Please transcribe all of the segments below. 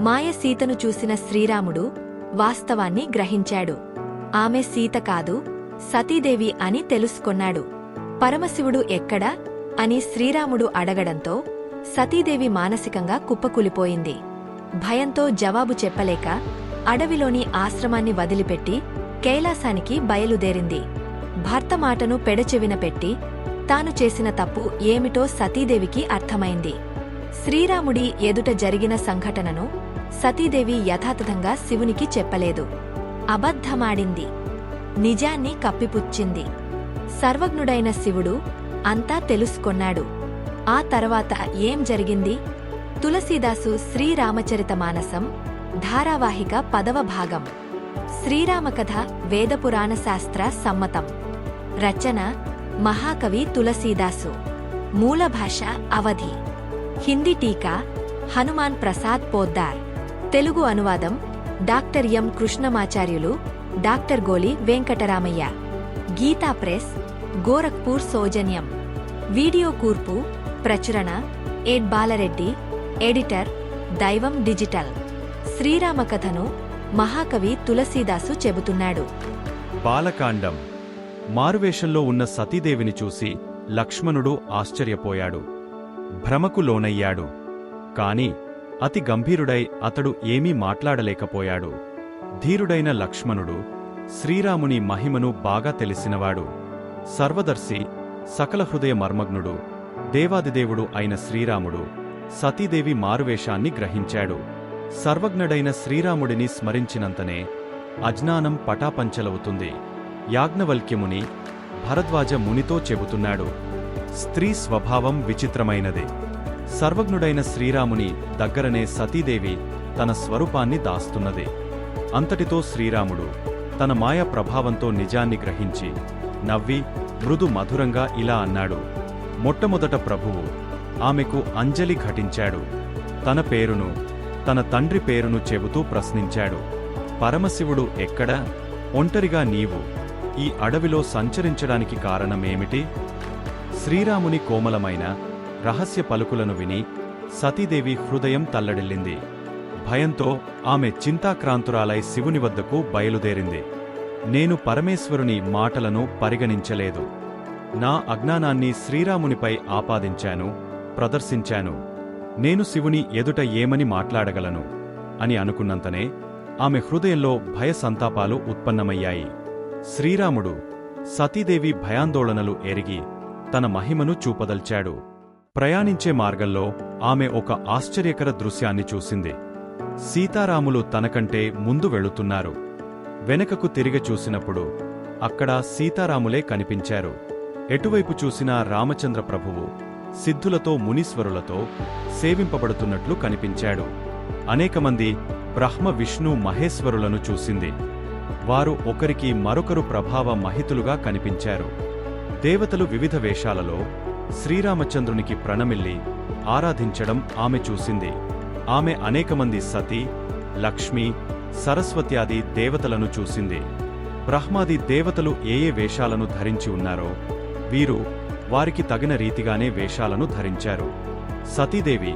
మాయ సీతను చూసిన శ్రీరాముడు వాస్తవాన్ని గ్రహించాడు. ఆమె సీత కాదు సతీదేవి అని తెలుసుకొన్నాడు. పరమశివుడు ఎక్కడా? అని శ్రీరాముడు అడగడంతో సతీదేవి మానసికంగా కుప్పకూలిపోయింది. భయంతో జవాబు చెప్పలేక అడవిలోని ఆశ్రమాన్ని వదిలిపెట్టి కైలాసానికి బయలుదేరింది. భర్త మాటను పెడచెవిన పెట్టి తాను చేసిన తప్పు ఏమిటో సతీదేవికి అర్థమైంది. శ్రీరాముడి ఎదుట జరిగిన సంఘటనను సతీదేవి యథాతథంగా శివునికి చెప్పలేదు. అబద్ధమాడింది. నిజాన్ని కప్పిపుచ్చింది. సర్వజ్ఞుడైన శివుడు అంతా తెలుసుకొన్నాడు. ఆ తర్వాత ఏం జరిగింది? తులసీదాసు శ్రీరామచరితమానసం ధారావాహిక పదవ భాగం. శ్రీరామకథ వేదపురాణ శాస్త్ర సమ్మతం. రచన మహాకవి తులసీదాసు. మూల భాష అవధి. హిందీ టీకా హనుమాన్ ప్రసాద్ పోద్దార్. తెలుగు అనువాదం doctor M Krishnamacharyulu doctor Goli Venkataramaiah. Gita Press Gorakhpur సౌజన్యం. Video కూర్పు ప్రచురణ ఎడ్ బాలరెడ్డి ఎడిటర్ దైవం డిజిటల్. శ్రీరామకథను మహాకవి తులసీదాసు చెబుతున్నాడు. బాలకాండం. మారువేషంలో ఉన్న సతీదేవిని చూసి లక్ష్మణుడు ఆశ్చర్యపోయాడు. భ్రమకు లోనయ్యాడు. కాని అతి గంభీరుడై అతడు ఏమీ మాట్లాడలేకపోయాడు. ధీరుడైన లక్ష్మణుడు శ్రీరాముని మహిమను బాగా తెలిసినవాడు. సర్వదర్శి సకల హృదయ మర్మగ్నుడు దేవాదిదేవుడు అయిన శ్రీరాముడు సతీదేవి మారువేషాన్ని గ్రహించాడు. సర్వజ్ఞుడైన శ్రీరాముడిని స్మరించినంతనే అజ్ఞానం పటాపంచలవుతుంది. యాజ్ఞవల్క్యముని భరద్వాజ మునితో చెబుతున్నాడు. స్త్రీ స్వభావం విచిత్రమైనది. సర్వజ్ఞుడైన శ్రీరాముని దగ్గరనే సతీదేవి తన స్వరూపాన్ని దాస్తున్నది. అంతటితో శ్రీరాముడు తన మాయ ప్రభావంతో నిజాన్ని గ్రహించి నవ్వి మృదు మధురంగా ఇలా అన్నాడు మొట్టమొదట ప్రభువు ఆమెకు అంజలి ఘటించాడు. తన పేరును తన తండ్రి పేరును చెబుతూ ప్రశ్నించాడు పరమశివుడు ఎక్కడా? ఒంటరిగా నీవు ఈ అడవిలో సంచరించడానికి కారణమేమిటి? శ్రీరాముని కోమలమైన రహస్య పలుకులను విని సతీదేవి హృదయం తల్లడిల్లింది. భయంతో ఆమె చింతాక్రాంతురాలై శివుని వద్దకు బయలుదేరింది. నేను పరమేశ్వరుని మాటలను పరిగణించలేదు. నా అజ్ఞానాన్ని శ్రీరామునిపై ఆపాదించాను ప్రదర్శించాను. నేను శివుని ఎదుట ఏమని మాట్లాడగలను? అని అనుకున్నంతనే ఆమె హృదయంలో భయ సంతాపాలు ఉత్పన్నమయ్యాయి. శ్రీరాముడు సతీదేవి భయాందోళనలు ఎరిగి తన మహిమను చూపదల్చాడు. ప్రయాణించే మార్గంలో ఆమె ఒక ఆశ్చర్యకర దృశ్యాన్ని చూసింది. సీతారాములు తనకంటే ముందు వెళుతున్నారు. వెనకకు తిరిగి చూసినప్పుడు అక్కడ సీతారాములే కనిపించారు. ఎటువైపు చూసినా రామచంద్ర ప్రభువు సిద్ధులతో మునీశ్వరులతో సేవింపబడుతున్నట్లు కనిపించాడు. అనేకమంది బ్రహ్మ విష్ణు మహేశ్వరులను చూసింది. వారు ఒకరికి మరొకరు ప్రభావ మహితులుగా కనిపించారు. దేవతలు వివిధ వేషాలలో శ్రీరామచంద్రునికి ప్రణమిల్లి ఆరాధించడం ఆమె చూసింది. ఆమె అనేకమంది సతీ లక్ష్మి సరస్వత్యాది దేవతలను చూసింది. బ్రహ్మాది దేవతలు ఏ ఏ వేషాలను ధరించి ఉన్నారో వీరు వారికి తగిన రీతిగానే వేషాలను ధరించారు. సతీదేవి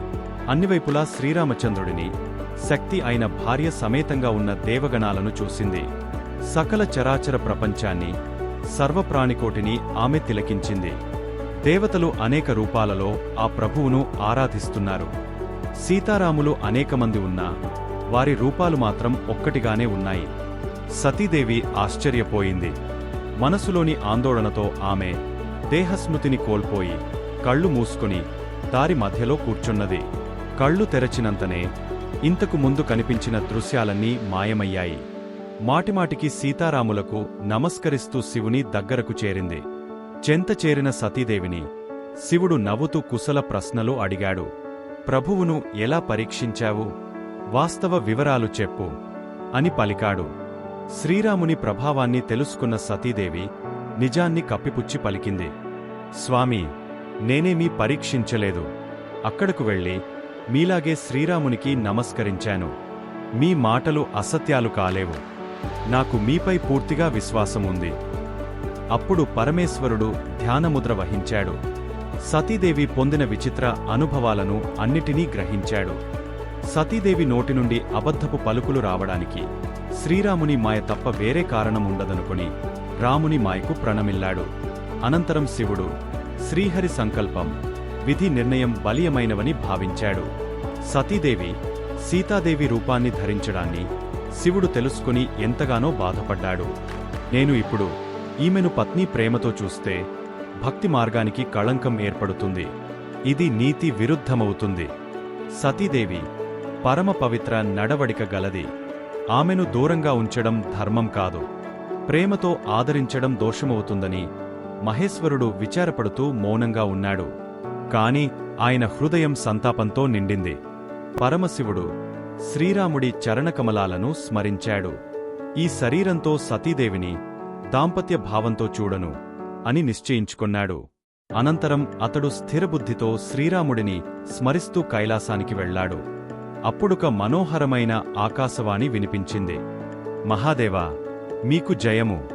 అన్నివైపులా శ్రీరామచంద్రుడిని శక్తి అయిన భార్య సమేతంగా ఉన్న దేవగణాలను చూసింది. సకల చరాచర ప్రపంచాన్ని సర్వప్రాణికోటిని ఆమె తిలకించింది. దేవతలు అనేక రూపాలలో ఆ ప్రభువును ఆరాధిస్తున్నారు. సీతారాములు అనేకమంది ఉన్నా వారి రూపాలు మాత్రం ఒక్కటిగానే ఉన్నాయి. సతీదేవి ఆశ్చర్యపోయింది. మనసులోని ఆందోళనతో ఆమె దేహస్మృతిని కోల్పోయి కళ్ళు మూసుకుని దారి మధ్యలో కూర్చున్నది. కళ్ళు తెరచినంతనే ఇంతకు ముందు కనిపించిన దృశ్యాలన్నీ మాయమయ్యాయి. మాటిమాటికి సీతారాములకు నమస్కరిస్తూ శివుని దగ్గరకు చేరింది. చెంత చేరిన సతీదేవిని శివుడు నవ్వుతూ కుశల ప్రశ్నలు అడిగాడు. ప్రభువును ఎలా పరీక్షించావు? వాస్తవ వివరాలు చెప్పు అని పలికాడు. శ్రీరాముని ప్రభావాన్ని తెలుసుకున్న సతీదేవి నిజాన్ని కప్పిపుచ్చి పలికింది. స్వామి నేనేమీ పరీక్షించలేదు. అక్కడకు వెళ్ళి మీలాగే శ్రీరామునికి నమస్కరించాను. మీ మాటలు అసత్యాలు కాలేవు. నాకు మీపై పూర్తిగా విశ్వాసం ఉంది అప్పుడు పరమేశ్వరుడు ధ్యానముద్ర వహించాడు. సతీదేవి పొందిన విచిత్ర అనుభవాలను అన్నిటినీ గ్రహించాడు. సతీదేవి నోటి నుండి అబద్ధపు పలుకులు రావడానికి శ్రీరాముని మాయ తప్ప వేరే కారణం ఉండదనుకుని రాముని మాయకు ప్రణమిల్లాడు. అనంతరం శివుడు శ్రీహరి సంకల్పం విధి నిర్ణయం బలీయమైనవని భావించాడు. సతీదేవి సీతాదేవి రూపాన్ని ధరించడాన్ని శివుడు తెలుసుకుని ఎంతగానో బాధపడ్డాడు. నేను ఇప్పుడు ఈమెను పత్ని ప్రేమతో చూస్తే భక్తి మార్గానికి కళంకం ఏర్పడుతుంది. ఇది నీతి విరుద్ధమవుతుంది. సతీదేవి పరమ పవిత్ర నడవడిక గలది. ఆమెను దూరంగా ఉంచడం ధర్మం కాదు. ప్రేమతో ఆదరించడం దోషమవుతుందని మహేశ్వరుడు విచారపడుతూ మౌనంగా ఉన్నాడు. కాని ఆయన హృదయం సంతాపంతో నిండింది. పరమశివుడు శ్రీరాముడి చరణకమలాలను స్మరించాడు. ఈ శరీరంతో సతీదేవిని దాంపత్య భావంతో చూడను అని నిశ్చయించుకొన్నాడు. అనంతరం అతడు స్థిరబుద్ధితో శ్రీరాముడిని స్మరిస్తూ కైలాసానికి వెళ్ళాడు. అప్పుడొక మనోహరమైన ఆకాశవాణి వినిపించింది. మహాదేవా మీకు జయము.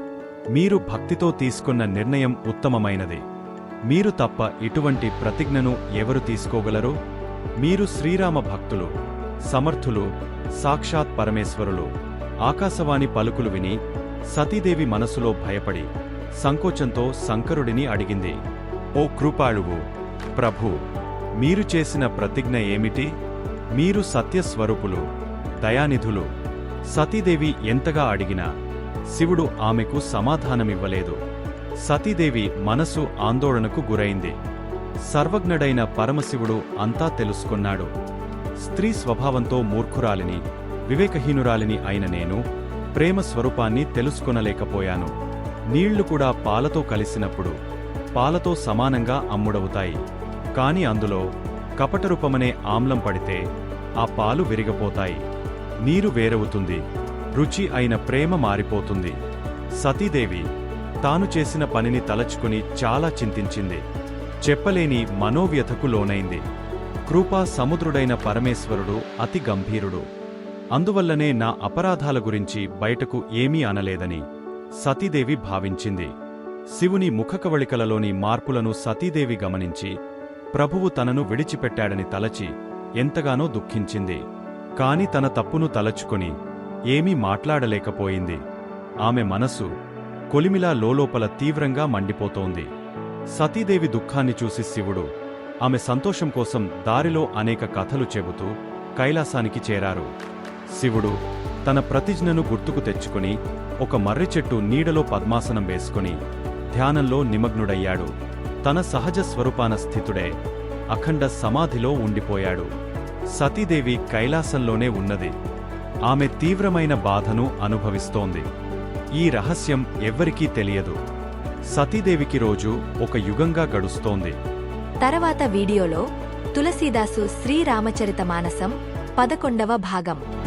మీరు భక్తితో తీసుకున్న నిర్ణయం ఉత్తమమైనది. మీరు తప్ప ఇటువంటి ప్రతిజ్ఞను ఎవరు తీసుకోగలరు? మీరు శ్రీరామ భక్తులు సమర్థులు సాక్షాత్ పరమేశ్వరులు. ఆకాశవాణి పలుకులు విని సతీదేవి మనసులో భయపడి సంకోచంతో శంకరుడిని అడిగింది ఓ కృపాళువు ప్రభు మీరు చేసిన ప్రతిజ్ఞ ఏమిటి? మీరు సత్యస్వరూపులు దయానిధులు. సతీదేవి ఎంతగా అడిగినా శివుడు ఆమెకు సమాధానమివ్వలేదు. సతీదేవి మనసు ఆందోళనకు గురైంది. సర్వజ్ఞుడైన పరమశివుడు అంతా తెలుసుకున్నాడు. స్త్రీ స్వభావంతో మూర్ఖురాలిని వివేకహీనురాలిని అయిన నేను ప్రేమ స్వరూపాన్ని తెలుసుకొనలేకపోయాను. నీళ్ళు కూడా పాలతో కలిసినప్పుడు పాలతో సమానంగా అమ్ముడవుతాయి. కాని అందులో కపటరూపమనే ఆమ్లం పడితే ఆ పాలు విరిగపోతాయి. నీరు వేరవుతుంది. రుచి అయిన ప్రేమ మారిపోతుంది. సతీదేవి తాను చేసిన పనిని తలచుకుని చాలా చింతించింది. చెప్పలేని మనోవ్యథకు లోనైంది. కృపా సముద్రుడైన పరమేశ్వరుడు అతి గంభీరుడు. అందువల్లనే నా అపరాధాల గురించి బయటకు ఏమీ అనలేదని సతీదేవి భావించింది. శివుని ముఖకవళికలలోని మార్పులను సతీదేవి గమనించి ప్రభువు తనను విడిచిపెట్టాడని తలచి ఎంతగానో దుఃఖించింది. కాని తన తప్పును తలచుకొని ఏమీ మాట్లాడలేకపోయింది. ఆమె మనసు కొలిమిలా లోలోపల తీవ్రంగా మండిపోతోంది. సతీదేవి దుఃఖాన్ని చూసి శివుడు ఆమె సంతోషం కోసం దారిలో అనేక కథలు చెబుతూ కైలాసానికి చేరారు. శివుడు తన ప్రతిజ్ఞను గుర్తుకు తెచ్చుకుని ఒక మర్రి చెట్టు నీడలో పద్మాసనం వేసుకుని ధ్యానంలో నిమగ్నుడయ్యాడు. తన సహజ స్వరూపాన స్థితుడే అఖండ సమాధిలో ఉండిపోయాడు. సతీదేవి కైలాసంలోనే ఉన్నది. ఆమె తీవ్రమైన బాధను అనుభవిస్తోంది. ఈ రహస్యం ఎవ్వరికీ తెలియదు. సతీదేవికి రోజు ఒక యుగంగా గడుస్తోంది. తర్వాత వీడియోలో తులసీదాసు శ్రీరామచరిత మానసం పదకొండవ భాగం.